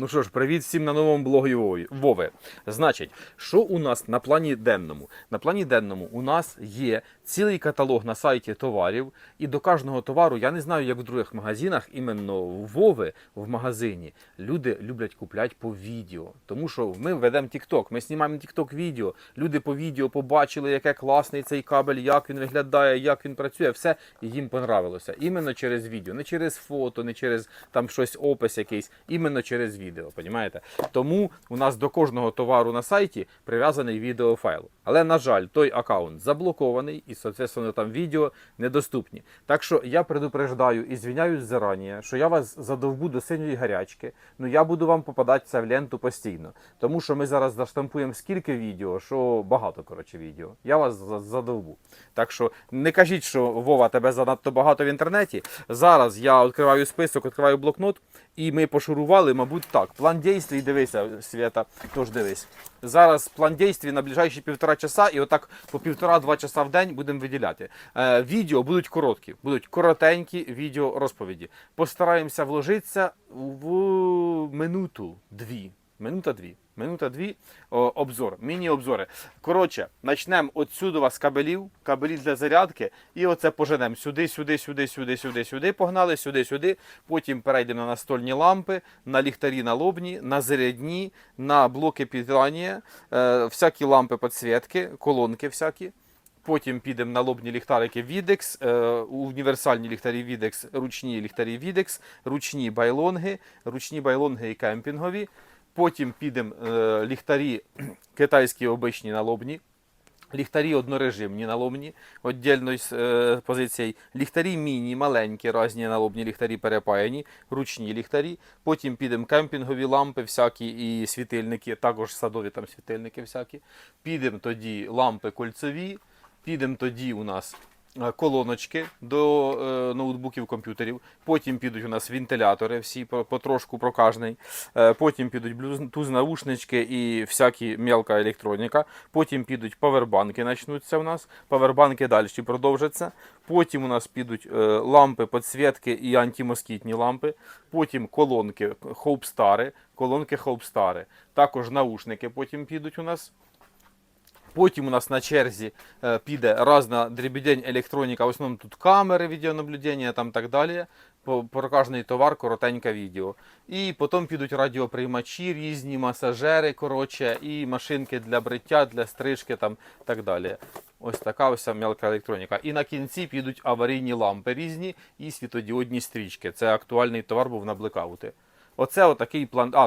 Ну що ж, привіт всім на новому блогі Вови-. Значить, що у нас на плані денному? На плані денному у нас є цілий каталог на сайті товарів, і до кожного товару, я не знаю, як в других магазинах, іменно в Вови в магазині люди люблять купляти по відео. Тому що ми ведемо TikTok, ми знімаємо TikTok відео. Люди по відео побачили, яке класний цей кабель, як він виглядає, як він працює. Все їм понравилося. Іменно через відео, не через фото, не через там щось опис якийсь, іменно через відео. Понімаєте? Тому у нас до кожного товару на сайті прив'язаний відеофайл. Але на жаль, той аккаунт заблокований і, соответственно, там відео недоступні. Так що я предупреждаю і звіняюсь зарані, що я вас задовбу до синьої гарячки. Ну я буду вам попадатися в ленту постійно. Тому що ми зараз заштампуємо скільки відео, що багато коротше відео. Я вас задовбу. Так що не кажіть, що Вова тебе занадто багато в інтернеті. Зараз я відкриваю список, відкриваю блокнот, і ми пошурували, мабуть, так. План дійствій, дивися, Свята, тож дивись. Зараз план дійствій на ближайші півтора часа, і отак по півтора-два часа в день будемо виділяти. Е, відео будуть короткі, будуть коротенькі відео розповіді. Постараємося вложитися в минуту дві. Минута дві. Минута дві. О, обзор, міні-обзори. Коротше, почнемо отсюди з кабелів, кабелі для зарядки, і оце поженемо сюди, сюди, сюди, сюди, сюди, сюди. Погнали, сюди, сюди. Потім перейдемо на настольні лампи, на ліхтарі налобні, на зарядні, на блоки підрання, е, всякі лампи підсвітки, колонки всякі. Потім підемо на лобні ліхтарики Videx, е, універсальні ліхтарі Videx, ручні ліхтарі Videx, ручні байлонги, ручні байлонги і кемпінгові. Потім підемо е, ліхтарі китайські обичні налобні. Ліхтарі однорежимні налобні, віддільно з е, позицією. Ліхтарі міні, маленькі, різні налобні ліхтарі перепаяні, ручні ліхтарі. Потім підемо кемпінгові лампи всякі і світильники, також садові там світильники всякі. Підемо тоді лампи кольцеві. Підемо тоді у нас колоночки до е, ноутбуків, комп'ютерів. Потім підуть у нас вентилятори, всі потрошку про кожний. Е, потім підуть Bluetooth наушнички і всякі мелка електроніка. Потім підуть павербанки, почнуться у нас. Павербанки далі продовжаться. Потім у нас підуть е, лампи, підсвітки і антимоскітні лампи. Потім колонки Hope колонки Hope Також наушники потім підуть у нас. Потім у нас на черзі е, піде різна дрібідень електроніка, в основному тут камери відеонаблюдення там так далі. Про кожний товар коротеньке відео. І потім підуть радіоприймачі, різні масажери, коротше, і машинки для бриття, для стрижки там так далі. Ось така ось мелка електроніка. І на кінці підуть аварійні лампи різні і світодіодні стрічки. Це актуальний товар був на блекаути. Оце отакий план. А,